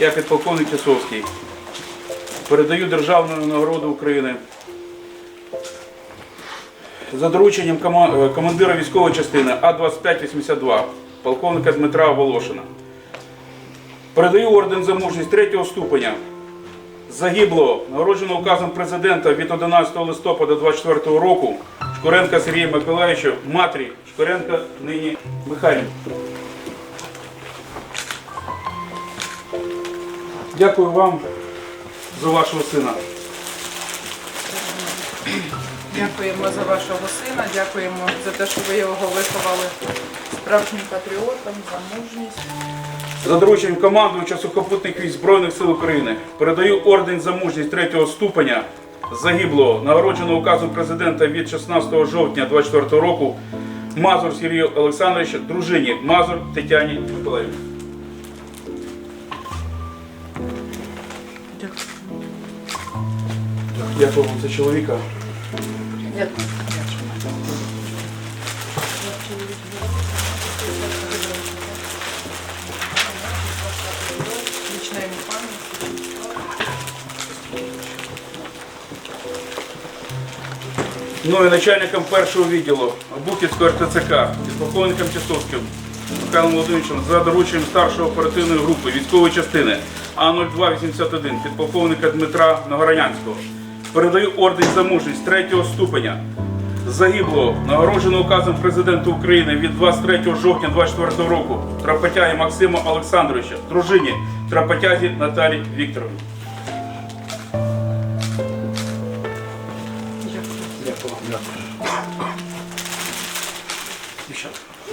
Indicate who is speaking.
Speaker 1: Я підполковник Тісовський. Передаю державну нагороду України за дорученням е, командира військової частини А-2582, полковника Дмитра Волошина. Передаю орден за мужність третього ступеня загиблого, нагородженого указом президента від 11 листопада 24 року Шкуренка Сергія Миколаївича, матері Шкуренка нині Михайлівна. Дякую вам за вашого сина.
Speaker 2: Дякуємо за вашого сина, дякуємо за те, що ви його виховали справжнім патріотом, за мужність.
Speaker 1: За дорученням командувача сухопутних військ Збройних сил України передаю орден за мужність третього ступеня загиблого, нагородженого указом президента від 16 жовтня 24 року Мазур Сергію Олександровича, дружині Мазур Тетяні Миколаївні. Дякую вам за чоловіка. Ну і начальником першого відділу Бухівського РТЦК, підполковником Тісовським Михайлом Володимировичем за дорученням старшої оперативної групи військової частини А0281 підполковника Дмитра Нагоронянського передаю орден за мужність 3 ступеня загиблого, нагородженого указом президента України від 23 жовтня 24 року трапотяги Максима Олександровича, дружині трапотязі Наталі Вікторовні. Дякую. Дякую.